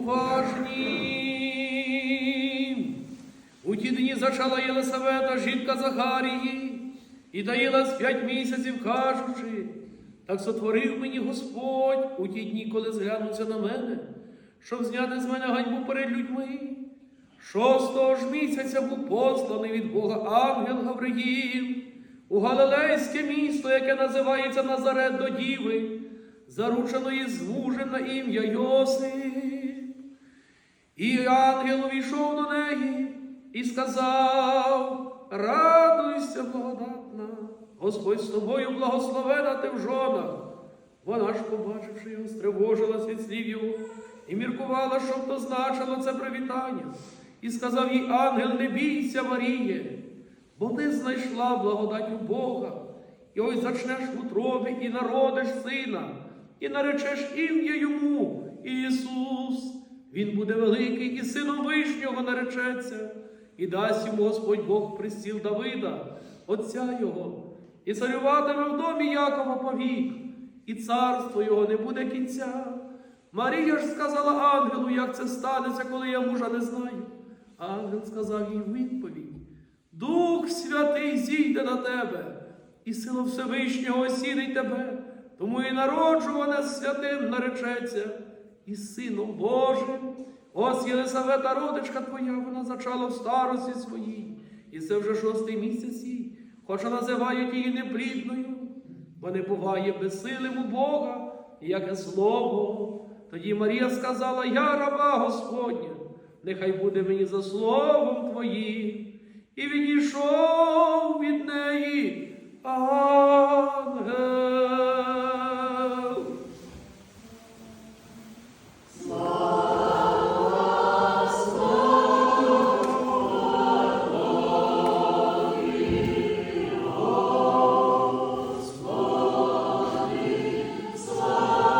уважні. У ті дні зачала Єлисавета, жінка Захарії, і таїлась п'ять місяців, кажучи, так сотворив мені Господь у ті дні, коли зглянуться на мене, щоб зняти з мене ганьбу перед людьми. Шостого ж місяця був посланий від Бога ангел Гавриїл у Галилейське місто, яке називається Назарет до Діви, зарученої з мужем на ім'я Йосип. І ангел увійшов до неї і сказав: Радуйся, благодатна, Господь з тобою благословена ти в жонах. Вона ж, побачивши його, стривожилась від слів його і міркувала, що б то значило це привітання. І сказав їй ангел, не бійся, Маріє, бо ти знайшла благодать у Бога, і ось зачнеш в утробі і народиш сина, і наречеш ім'я йому Ісус. Він буде великий і сином Вишнього наречеться, і дасть йому Господь Бог престіл Давида, Отця Його, і царюватиме в домі Якова повік, і царство його не буде кінця. Марія ж сказала ангелу, як це станеться, коли я мужа не знаю. Ангел сказав їй відповідь: Дух Святий зійде на тебе, і сила Всевишнього осінить тебе, тому і народжуване святим наречеться, і Сином Божим. Ось Єлисавета, родичка твоя, вона зачала в старості своїй, і це вже шостий місяць їй, хоча називають її неплідною, бо не буває безсилим у Бога, яке слово. Тоді Марія сказала: Я раба Господня, нехай буде мені за словом Твоїм. І відійшов